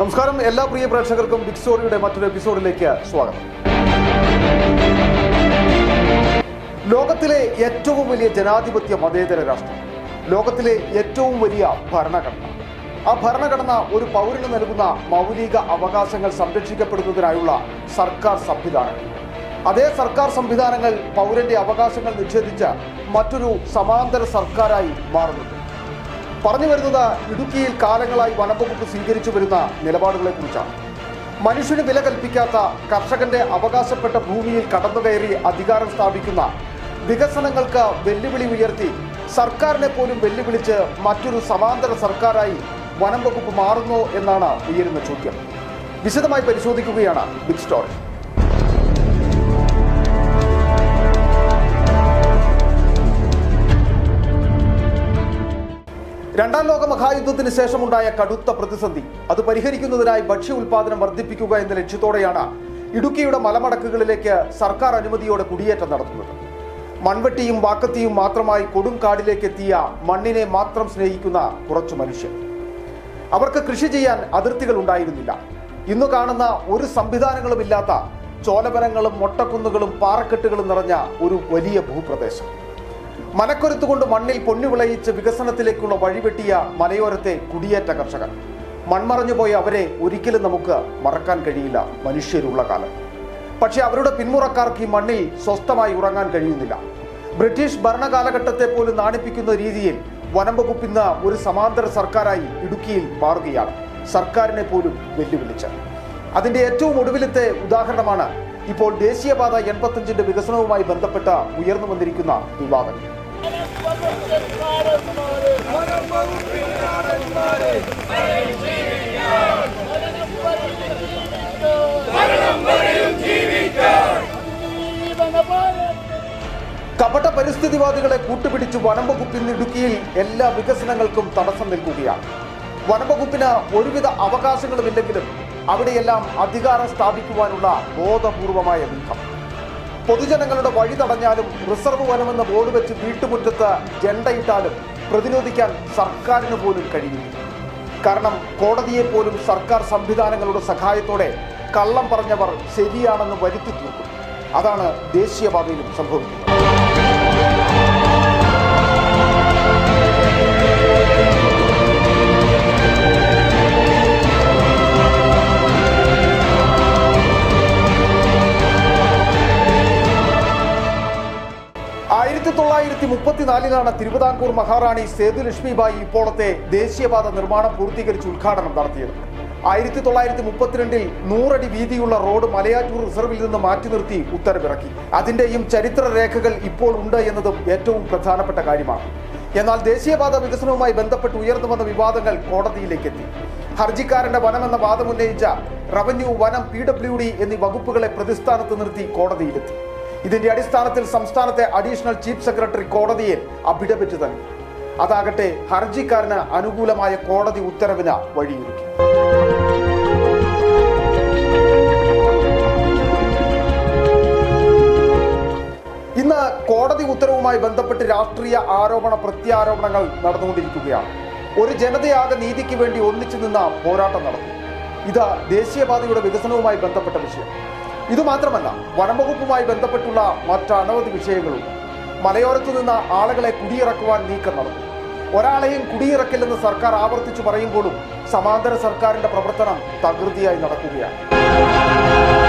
നമസ്കാരം. എല്ലാ പ്രിയ പ്രേക്ഷകർക്കും ബിഗ് സ്റ്റോറിയുടെ മറ്റൊരു എപ്പിസോഡിലേക്ക് സ്വാഗതം. ലോകത്തിലെ ഏറ്റവും വലിയ ജനാധിപത്യ മതേതര രാഷ്ട്രം. ലോകത്തിലെ ഏറ്റവും വലിയ ഭരണഘടന. ആ ഭരണഘടന ഒരു പൗരന് നൽകുന്ന മൗലിക അവകാശങ്ങൾ സംരക്ഷിക്കപ്പെടുന്നതിനായുള്ള സർക്കാർ സംവിധാനങ്ങൾ അതേ സർക്കാർ സംവിധാനങ്ങൾ പൗരന്റെ അവകാശങ്ങൾ നിഷേധിച്ച മറ്റൊരു സമാന്തര സർക്കാരായി മാറുന്നുണ്ട്. പറഞ്ഞു വരുന്നത് ഇടുക്കിയിൽ കാലങ്ങളായി വനംവകുപ്പ് സ്വീകരിച്ചു വരുന്ന നിലപാടുകളെ കുറിച്ചാണ് മനുഷ്യന് വില കൽപ്പിക്കാത്ത കർഷകന്റെ അവകാശപ്പെട്ട ഭൂമിയിൽ കടന്നു കയറി അധികാരം സ്ഥാപിക്കുന്ന വികസനങ്ങൾക്ക് വെല്ലുവിളി ഉയർത്തി സർക്കാരിനെ പോലും വെല്ലുവിളിച്ച് മറ്റൊരു സമാന്തര സർക്കാരായി വനം വകുപ്പ് മാറുന്നോ എന്നാണ് ഉയരുന്ന ചോദ്യം. വിശദമായി പരിശോധിക്കുകയാണ് ബിഗ് സ്റ്റോറി രണ്ടാം ലോക മഹായുദ്ധത്തിന് ശേഷമുണ്ടായ കടുത്ത പ്രതിസന്ധി. അത് പരിഹരിക്കുന്നതിനായി ഭക്ഷ്യ ഉൽപാദനം വർദ്ധിപ്പിക്കുക എന്ന ലക്ഷ്യത്തോടെയാണ് ഇടുക്കിയുടെ മലമടക്കുകളിലേക്ക് സർക്കാർ അനുമതിയോടെ കുടിയേറ്റം നടത്തുന്നത്. മൺവെട്ടിയും വാക്കത്തിയും മാത്രമായി കൊടും കാടിലേക്ക് എത്തിയ മണ്ണിനെ മാത്രം സ്നേഹിക്കുന്ന കുറച്ചു മനുഷ്യർ. അവർക്ക് കൃഷി ചെയ്യാൻ അതിർത്തികൾ ഉണ്ടായിരുന്നില്ല. ഇന്ന് കാണുന്ന ഒരു സംവിധാനങ്ങളും ഇല്ലാത്ത ചോലവനങ്ങളും മൊട്ടക്കുന്നുകളും പാറക്കെട്ടുകളും നിറഞ്ഞ ഒരു വലിയ ഭൂപ്രദേശം. മനക്കൊരുത്തുകൊണ്ട് മണ്ണിൽ പൊന്നു വിളയിച്ച് വികസനത്തിലേക്കുള്ള വഴിവെട്ടിയ മലയോരത്തെ കുടിയേറ്റ കർഷകർ. മൺമറഞ്ഞുപോയ അവരെ ഒരിക്കലും നമുക്ക് മറക്കാൻ കഴിയില്ല മനുഷ്യരുള്ള കാലം. പക്ഷേ അവരുടെ പിന്മുറക്കാർക്ക് ഈ മണ്ണിൽ സ്വസ്ഥമായി ഉറങ്ങാൻ കഴിയുന്നില്ല. ബ്രിട്ടീഷ് ഭരണകാലഘട്ടത്തെ പോലും നാണിപ്പിക്കുന്ന രീതിയിൽ വനം ഒരു സമാന്തര സർക്കാരായി ഇടുക്കിയിൽ മാറുകയാണ്. സർക്കാരിനെ പോലും വെല്ലുവിളിച്ച്. അതിന്റെ ഏറ്റവും ഒടുവിലത്തെ ഉദാഹരണമാണ് ഇപ്പോൾ ദേശീയപാത എൺപത്തഞ്ചിന്റെ വികസനവുമായി ബന്ധപ്പെട്ട ഉയർന്നു വന്നിരിക്കുന്ന വിവാദങ്ങൾ കപട പരിസ്ഥിതിവാദികളെ കൂട്ടുപിടിച്ച് വനംവകുപ്പ് ഇന്ന് ഇടുക്കിയിൽ എല്ലാ വികസനങ്ങൾക്കും തടസ്സം നിൽക്കുകയാണ്. വനംവകുപ്പിന് ഒരുവിധ അവകാശങ്ങളുമില്ലെങ്കിലും അവിടെയെല്ലാം അധികാരം സ്ഥാപിക്കുവാനുള്ള ബോധപൂർവമായ നീക്കം. പൊതുജനങ്ങളുടെ വഴി തടഞ്ഞാലും റിസർവ് വനമെന്ന ബോർഡ് വെച്ച് വീട്ടുമുറ്റത്ത് ജണ്ടയിട്ടാലും പ്രതിരോധിക്കാൻ സർക്കാരിന് പോലും കഴിയില്ല. കാരണം കോടതിയെ പോലും സർക്കാർ സംവിധാനങ്ങളുടെ സഹായത്തോടെ കള്ളം പറഞ്ഞവർ ശരിയാണെന്ന് വരുത്തി തീർക്കും അതാണ് ദേശീയപാതയിലും സംഭവിക്കുന്നത്. തൊള്ളായിരത്തി തിരുവിതാംകൂർ മഹാറാണി സേതുലക്ഷ്മിബായി ഇപ്പോഴത്തെ ദേശീയപാത നിർമ്മാണം പൂർത്തീകരിച്ച് ഉദ്ഘാടനം നടത്തിയത്. ആയിരത്തി തൊള്ളായിരത്തി മുപ്പത്തിരണ്ടിൽ നൂറടി വീതിയുള്ള റോഡ് മലയാറ്റൂർ റിസർവിൽ നിന്ന് മാറ്റി നിർത്തി ഉത്തരവിറക്കി. അതിന്റെയും ചരിത്ര രേഖകൾ ഇപ്പോൾ ഉണ്ട് എന്നതും ഏറ്റവും പ്രധാനപ്പെട്ട കാര്യമാണ്. എന്നാൽ ദേശീയപാത വികസനവുമായി ബന്ധപ്പെട്ട് ഉയർന്നു വന്ന വിവാദങ്ങൾ കോടതിയിലേക്ക് എത്തി ഹർജിക്കാരന്റെ വനമെന്ന വാദമുന്നയിച്ച റവന്യൂ വനം പി ഡബ്ല്യു ഡി എന്നീ വകുപ്പുകളെ പ്രതിസ്ഥാനത്ത് നിർത്തി കോടതിയിലെത്തി. ഇതിന്റെ അടിസ്ഥാനത്തിൽ സംസ്ഥാനത്തെ അഡീഷണൽ ചീഫ് സെക്രട്ടറി കോടതിയെ അഭിടപിച്ചു നൽകി അതാകട്ടെ ഹർജിക്കാരന് അനുകൂലമായ കോടതി ഉത്തരവിന് വഴിയൊരുക്കി. ഇന്ന് കോടതി ഉത്തരവുമായി ബന്ധപ്പെട്ട് രാഷ്ട്രീയ ആരോപണ പ്രത്യാരോപണങ്ങൾ നടന്നുകൊണ്ടിരിക്കുകയാണ്. ഒരു ജനതയാകെ നീതിക്ക് വേണ്ടി ഒന്നിച്ചു നിന്ന പോരാട്ടം നടന്നു. ഇത് ദേശീയപാതയുടെ വികസനവുമായി ബന്ധപ്പെട്ട വിഷയം. ഇതുമാത്രമല്ല വനംവകുപ്പുമായി ബന്ധപ്പെട്ടുള്ള മറ്റനവധി വിഷയങ്ങളും. മലയോരത്തു നിന്ന് ആളുകളെ കുടിയിറക്കുവാൻ നീക്കം നടന്നു. ഒരാളെയും കുടിയിറക്കില്ലെന്ന് സർക്കാർ ആവർത്തിച്ചു പറയുമ്പോഴും സമാന്തര സർക്കാരിന്റെ പ്രവർത്തനം തകൃതിയായി നടക്കുകയാണ്.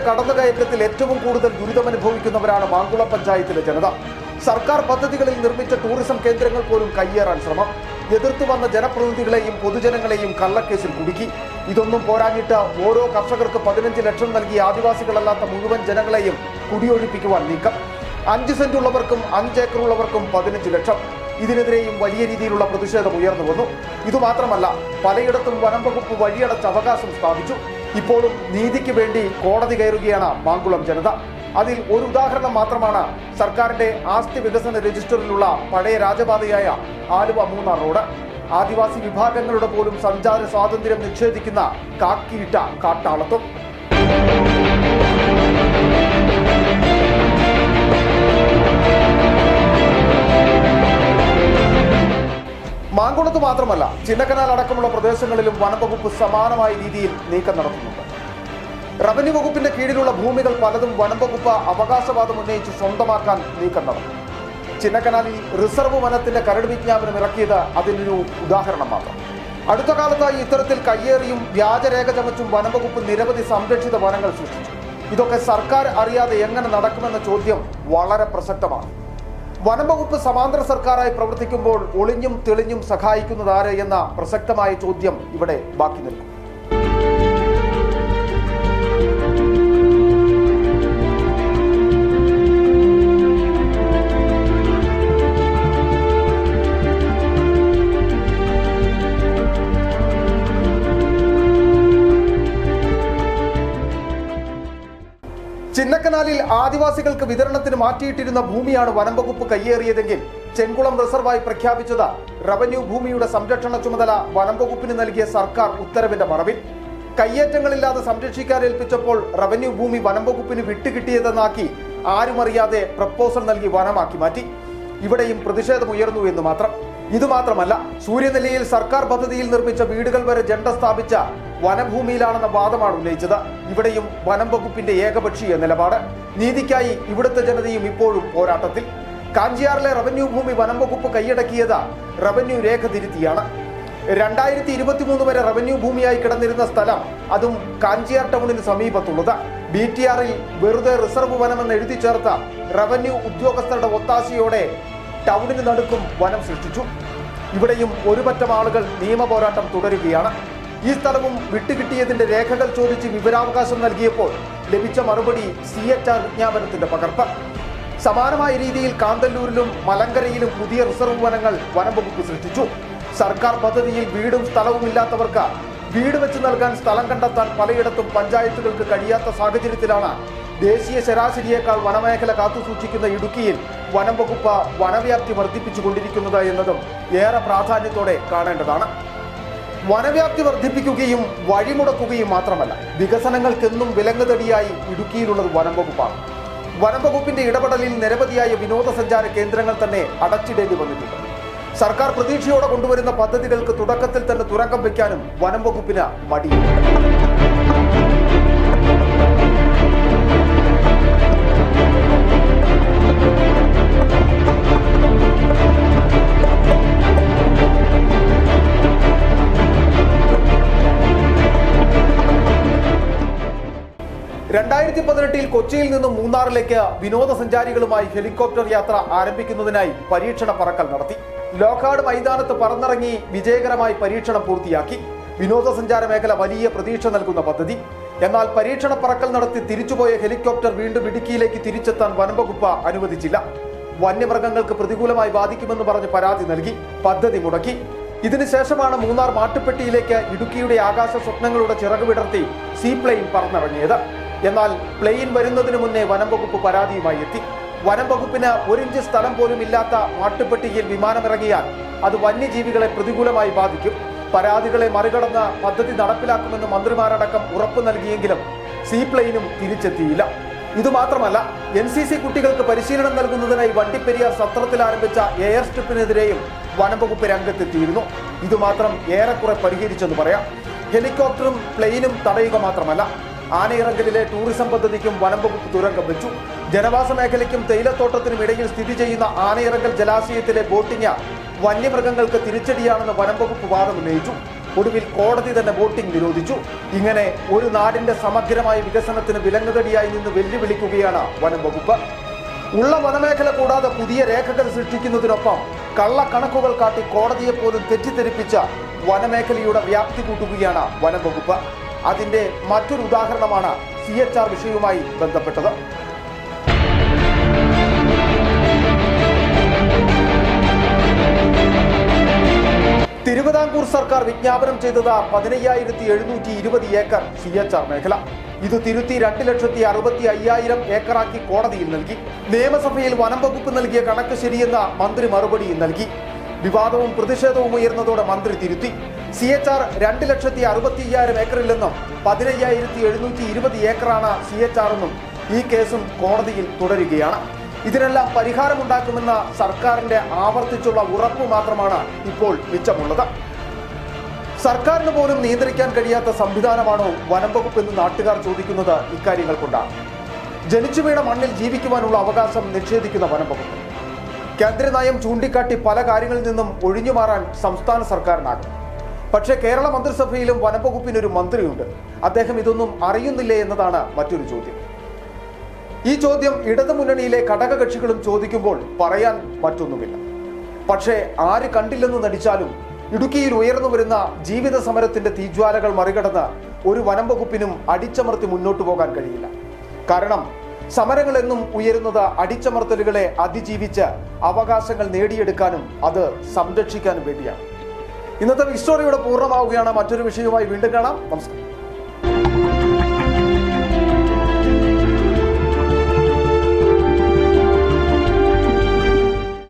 വനം കടന്നു കടന്നുകയറ്റത്തിൽ ഏറ്റവും കൂടുതൽ ദുരിതമനുഭവിക്കുന്നവരാണ് മാങ്കുള പഞ്ചായത്തിലെ ജനത. സർക്കാർ പദ്ധതികളിൽ നിർമ്മിച്ച ടൂറിസം കേന്ദ്രങ്ങൾ പോലും കയ്യേറാൻ ശ്രമം. എതിർത്തു വന്ന ജനപ്രതിനിധികളെയും പൊതുജനങ്ങളെയും കള്ളക്കേസിൽ കുടുക്കി. ഇതൊന്നും പോരാഞ്ഞിട്ട് ഓരോ കർഷകർക്ക് പതിനഞ്ച് ലക്ഷം നൽകി ആദിവാസികളല്ലാത്ത മുഴുവൻ ജനങ്ങളെയും കുടിയൊഴിപ്പിക്കുവാൻ നീക്കം. അഞ്ച് സെന്റ് ഉള്ളവർക്കും അഞ്ച് ഏക്കർ ഉള്ളവർക്കും പതിനഞ്ച് ലക്ഷം. ഇതിനെതിരെയും വലിയ രീതിയിലുള്ള പ്രതിഷേധം ഉയർന്നു വന്നു. ഇതുമാത്രമല്ല പലയിടത്തും വനം വകുപ്പ് വഴിയടച്ച് അവകാശം സ്ഥാപിച്ചു. ഇപ്പോഴും നീതിക്ക് വേണ്ടി കോടതി കയറുകയാണ് മാങ്കുളം ജനത. അതിൽ ഒരു ഉദാഹരണം മാത്രമാണ് സർക്കാരിന്റെ ആസ്തി വികസന രജിസ്റ്ററിലുള്ള പഴയ രാജപാതയായ ആലുവ മൂന്നാർ റോഡ്. ആദിവാസി വിഭാഗങ്ങളുടെ പോലും സഞ്ചാര സ്വാതന്ത്ര്യം നിഷേധിക്കുന്ന കാക്കിയിട്ട കാട്ടാളത്വം. മാങ്കുളത്ത് മാത്രമല്ല ചിന്നക്കനാൽ അടക്കമുള്ള പ്രദേശങ്ങളിലും വനംവകുപ്പ് സമാനമായ രീതിയിൽ നീക്കം നടത്തുന്നുണ്ട്. റവന്യൂ വകുപ്പിന്റെ കീഴിലുള്ള ഭൂമികൾ പലതും വനംവകുപ്പ് അവകാശവാദം ഉന്നയിച്ച് സ്വന്തമാക്കാൻ നീക്കം നടന്നു ചിന്നക്കനാലിൽ റിസർവ് വനത്തിന്റെ കരട് വിജ്ഞാപനം ഇറക്കിയത് അതിനൊരു ഉദാഹരണം മാത്രം. അടുത്ത കാലത്തായി ഇത്തരത്തിൽ കയ്യേറിയും വ്യാജരേഖ ചമച്ചും വനംവകുപ്പ് നിരവധി സംരക്ഷിത വനങ്ങൾ സൃഷ്ടിച്ചു. ഇതൊക്കെ സർക്കാർ അറിയാതെ എങ്ങനെ നടക്കുമെന്ന ചോദ്യം വളരെ പ്രസക്തമാണ്. വനംവകുപ്പ് സമാന്തര സർക്കാരായി പ്രവർത്തിക്കുമ്പോൾ ഒളിഞ്ഞും തെളിഞ്ഞും സഹായിക്കുന്നത് എന്ന പ്രസക്തമായ ചോദ്യം ഇവിടെ ബാക്കി നിൽക്കും. ചിന്നക്കനാലിൽ ആദിവാസികൾക്ക് വിതരണത്തിന് മാറ്റിയിട്ടിരുന്ന ഭൂമിയാണ് വനം വകുപ്പ് കയ്യേറിയതെങ്കിൽ ചെങ്കുളം റിസർവായി പ്രഖ്യാപിച്ചത് റവന്യൂ ഭൂമിയുടെ സംരക്ഷണ ചുമതല വനം വകുപ്പിന് നൽകിയ സർക്കാർ ഉത്തരവിന്റെ മറവിൽ. കയ്യേറ്റങ്ങളില്ലാതെ സംരക്ഷിക്കാൻ ഏൽപ്പിച്ചപ്പോൾ റവന്യൂ ഭൂമി വനം വകുപ്പിന് വിട്ടുകിട്ടിയതെന്നാക്കി ആരുമറിയാതെ പ്രപ്പോസൽ നൽകി വനമാക്കി മാറ്റി. ഇവിടെയും പ്രതിഷേധമുയർന്നു എന്ന് മാത്രം. ഇതുമാത്രമല്ല സൂര്യനെല്ലിയിൽ സർക്കാർ പദ്ധതിയിൽ നിർമ്മിച്ച വീടുകൾ വരെ ജണ്ട സ്ഥാപിച്ച വനഭൂമിയിലാണെന്ന വാദമാണ് ഉന്നയിച്ചത്. ഇവിടെയും വനം വകുപ്പിന്റെ ഏകപക്ഷീയ നിലപാട്. നീതിക്കായി ഇവിടുത്തെ ജനതയും ഇപ്പോഴും പോരാട്ടത്തിൽ. കാഞ്ചിയാറിലെ റവന്യൂ ഭൂമി വനം വകുപ്പ് കൈയടക്കിയത് റവന്യൂ രേഖ തിരുത്തിയാണ്. രണ്ടായിരത്തി ഇരുപത്തി മൂന്ന് വരെ റവന്യൂ ഭൂമിയായി കിടന്നിരുന്ന സ്ഥലം അതും കാഞ്ചിയാർ ടൗണിന് സമീപത്തുള്ളത്. ബി ടി ആറിൽ വെറുതെ റിസർവ് വനമെന്ന് എഴുതി ചേർത്ത റവന്യൂ ഉദ്യോഗസ്ഥരുടെ ഒത്താശയോടെ ടൗണിന് നടുക്കും വനം സൃഷ്ടിച്ചു. ഇവിടെയും ഒരുപറ്റം ആളുകൾ നിയമ പോരാട്ടം തുടരുകയാണ്. ഈ സ്ഥലവും വിട്ടുകിട്ടിയതിന്റെ രേഖകൾ ചോദിച്ച് വിവരാവകാശം നൽകിയപ്പോൾ ലഭിച്ച മറുപടി സി എച്ച് ആർ വിജ്ഞാപനത്തിന്റെ പകർപ്പ്. സമാനമായ രീതിയിൽ കാന്തല്ലൂരിലും മലങ്കരയിലും പുതിയ റിസർവ് വനങ്ങൾ വനംവകുപ്പ് സൃഷ്ടിച്ചു. സർക്കാർ പദ്ധതിയിൽ വീടും സ്ഥലവും ഇല്ലാത്തവർക്ക് വീട് വെച്ച് നൽകാൻ സ്ഥലം കണ്ടെത്താൻ പലയിടത്തും പഞ്ചായത്തുകൾക്ക് കഴിയാത്ത സാഹചര്യത്തിലാണ് ദേശീയ ശരാശരിയേക്കാൾ വനമേഖല കാത്തുസൂക്ഷിക്കുന്ന ഇടുക്കിയിൽ വനം വകുപ്പ് വനവ്യാപ്തി വർദ്ധിപ്പിച്ചുകൊണ്ടിരിക്കുന്നത് എന്നതും ഏറെ പ്രാധാന്യത്തോടെ കാണേണ്ടതാണ്. വനവ്യാപ്തി വർദ്ധിപ്പിക്കുകയും വഴിമുടക്കുകയും മാത്രമല്ല വികസനങ്ങൾക്കെന്നും വിലങ്ങുതടിയായി ഇടുക്കിയിലുള്ളത് വനം വകുപ്പാണ്. വനം വകുപ്പിന്റെ ഇടപെടലിൽ നിരവധിയായ വിനോദസഞ്ചാര കേന്ദ്രങ്ങൾ തന്നെ അടച്ചിടേണ്ടി വന്നിട്ടുണ്ട്. സർക്കാർ പ്രതീക്ഷയോടെ കൊണ്ടുവരുന്ന പദ്ധതികൾക്ക് തുടക്കത്തിൽ തന്നെ തുറക്കം വയ്ക്കാനും വനം വകുപ്പിന് മടിയുണ്ട്. രണ്ടായിരത്തി പതിനെട്ടിൽ കൊച്ചിയിൽ നിന്നും മൂന്നാറിലേക്ക് വിനോദസഞ്ചാരികളുമായി ഹെലികോപ്റ്റർ യാത്ര ആരംഭിക്കുന്നതിനായി പരീക്ഷണ പറക്കൽ നടത്തി. ലോക്കാട് മൈതാനത്ത് പറന്നിറങ്ങി വിജയകരമായി പരീക്ഷണം പൂർത്തിയാക്കി. വിനോദസഞ്ചാര മേഖല വലിയ പ്രതീക്ഷ നൽകുന്ന പദ്ധതി. എന്നാൽ പരീക്ഷണ പറക്കൽ നടത്തി തിരിച്ചുപോയ ഹെലികോപ്റ്റർ വീണ്ടും ഇടുക്കിയിലേക്ക് തിരിച്ചെത്താൻ വനംവകുപ്പ് അനുവദിച്ചില്ല. വന്യമൃഗങ്ങൾക്ക് പ്രതികൂലമായി ബാധിക്കുമെന്ന് പറഞ്ഞ് പരാതി നൽകി. പദ്ധതി മുടക്കി. ഇതിനുശേഷമാണ് മൂന്നാർ മാട്ടുപ്പെട്ടിയിലേക്ക് ഇടുക്കിയുടെ ആകാശ സ്വപ്നങ്ങളുടെ ചിറക് വിടർത്തി സീ പ്ലെയിൻ പറന്നിറങ്ങിയത്. എന്നാൽ പ്ലെയിൻ വരുന്നതിന് മുന്നേ വനം വകുപ്പ് പരാതിയുമായി എത്തി. വനം വകുപ്പിന് ഒരിഞ്ച് സ്ഥലം പോലും ഇല്ലാത്ത മാട്ടുപ്പെട്ടിയിൽ വിമാനമിറങ്ങിയാൽ അത് വന്യജീവികളെ പ്രതികൂലമായി ബാധിക്കും. പരാതികളെ മറികടന്ന് പദ്ധതി നടപ്പിലാക്കുമെന്ന് മന്ത്രിമാരടക്കം ഉറപ്പ് നൽകിയെങ്കിലും സീ പ്ലെയിനും തിരിച്ചെത്തിയില്ല. ഇതുമാത്രമല്ല എൻ സി സി കുട്ടികൾക്ക് പരിശീലനം നൽകുന്നതിനായി വണ്ടിപ്പെരിയാർ സത്രത്തിൽ ആരംഭിച്ച എയർ സ്ട്രിപ്പിനെതിരെയും വനംവകുപ്പ് രംഗത്തെത്തിയിരുന്നു. ഇതുമാത്രം ഏറെക്കുറെ പരിഹരിച്ചെന്ന് പറയാം. ഹെലികോപ്റ്ററും പ്ലെയിനും തടയുക മാത്രമല്ല ആനയിറങ്കലിലെ ടൂറിസം പദ്ധതിക്കും വനംവകുപ്പ് തുരങ്കം വെച്ചു. ജനവാസ മേഖലയ്ക്കും തേയിലത്തോട്ടത്തിനും ഇടയിൽ സ്ഥിതി ചെയ്യുന്ന ആനയിറങ്കൽ ജലാശയത്തിലെ ബോട്ടിംഗ് വന്യമൃഗങ്ങൾക്ക് തിരിച്ചടിയാണെന്ന് വനംവകുപ്പ് വാദമുന്നയിച്ചു ഒടുവിൽ കോടതി തന്നെ ബോട്ടിംഗ് നിരോധിച്ചു. ഇങ്ങനെ ഒരു നാടിന്റെ സമഗ്രമായ വികസനത്തിന് വിലങ്ങുതടിയായി നിന്ന് വെല്ലുവിളിക്കുകയാണ് വനം വകുപ്പ്. ഉള്ള വനമേഖല കൂടാതെ പുതിയ രേഖകൾ സൃഷ്ടിക്കുന്നതിനൊപ്പം കള്ളക്കണക്കുകൾ കാട്ടി കോടതിയെ പോലും തെറ്റിദ്ധരിപ്പിച്ച വനമേഖലയുടെ വ്യാപ്തി കൂട്ടുകയാണ് വനം വകുപ്പ്. അതിന്റെ മറ്റൊരു ഉദാഹരണമാണ് സി എച്ച് ആർ വിഷയവുമായി ബന്ധപ്പെട്ടത്. തിരുവിതാംകൂർ സർക്കാർ വിജ്ഞാപനം ചെയ്തത് പതിനയ്യായിരത്തി എഴുന്നൂറ്റി ഇരുപത് ഏക്കർ സി എച്ച് ആർ മേഖല. ഇത് തിരുത്തി രണ്ട് ലക്ഷത്തി അറുപത്തി അയ്യായിരം ഏക്കറാക്കി കോടതിയിൽ നൽകി. നിയമസഭയിൽ വനം വകുപ്പ് നൽകിയ കണക്ക് ശരിയെന്ന മന്ത്രി മറുപടിയും നൽകി. വിവാദവും പ്രതിഷേധവും ഉയർന്നതോടെ മന്ത്രി തിരുത്തി. സി എച്ച് ആർ രണ്ട് ലക്ഷത്തി അറുപത്തി അയ്യായിരം ഏക്കറിൽ നിന്നും പതിനയ്യായിരത്തി എഴുന്നൂറ്റി ഇരുപത് ഏക്കറാണ് സി എച്ച് ആർ എന്നും ഈ കേസും കോടതിയിൽ തുടരുകയാണ്. ഇതിനെല്ലാം പരിഹാരമുണ്ടാക്കുമെന്ന സർക്കാരിന്റെ ആവർത്തിച്ചുള്ള ഉറപ്പ് മാത്രമാണ് ഇപ്പോൾ മിച്ചമുള്ളത്. സർക്കാരിന് പോലും നിയന്ത്രിക്കാൻ കഴിയാത്ത സംവിധാനമാണോ വനം വകുപ്പ് എന്ന് നാട്ടുകാർ ചോദിക്കുന്നത് ഇക്കാര്യങ്ങൾ കൊണ്ടാണ്. ജനിച്ചു വീണ മണ്ണിൽ ജീവിക്കുവാനുള്ള അവകാശം നിഷേധിക്കുന്ന വനം വകുപ്പ്. കേന്ദ്ര നയം ചൂണ്ടിക്കാട്ടി പല കാര്യങ്ങളിൽ നിന്നും ഒഴിഞ്ഞു മാറാൻ സംസ്ഥാന സർക്കാരിനാകും. പക്ഷേ കേരള മന്ത്രിസഭയിലും വനംവകുപ്പിനൊരു മന്ത്രിയുണ്ട്. അദ്ദേഹം ഇതൊന്നും അറിയുന്നില്ലേ എന്നതാണ് മറ്റൊരു ചോദ്യം. ഈ ചോദ്യം ഇടതു ഇടതുമുന്നണിയിലെ ഘടകകക്ഷികളും ചോദിക്കുമ്പോൾ പറയാൻ മറ്റൊന്നുമില്ല. പക്ഷേ ആര് കണ്ടില്ലെന്ന് നടിച്ചാലും ഇടുക്കിയിൽ ഉയർന്നു വരുന്ന ജീവിത സമരത്തിന്റെ തീജ്വാലകൾ മറികടന്ന് ഒരു വനം വകുപ്പിനും അടിച്ചമർത്തി മുന്നോട്ടു പോകാൻ കഴിയില്ല. കാരണം സമരങ്ങളെന്നും ഉയരുന്നത് അടിച്ചമർത്തലുകളെ അതിജീവിച്ച് അവകാശങ്ങൾ നേടിയെടുക്കാനും അത് സംരക്ഷിക്കാനും വേണ്ടിയാണ്. ഇന്നത്തെ ഇവിടെ പൂർണമാവുകയാണ്. മറ്റൊരു വിഷയവുമായി വീണ്ടും കാണാം. നമസ്കാരം.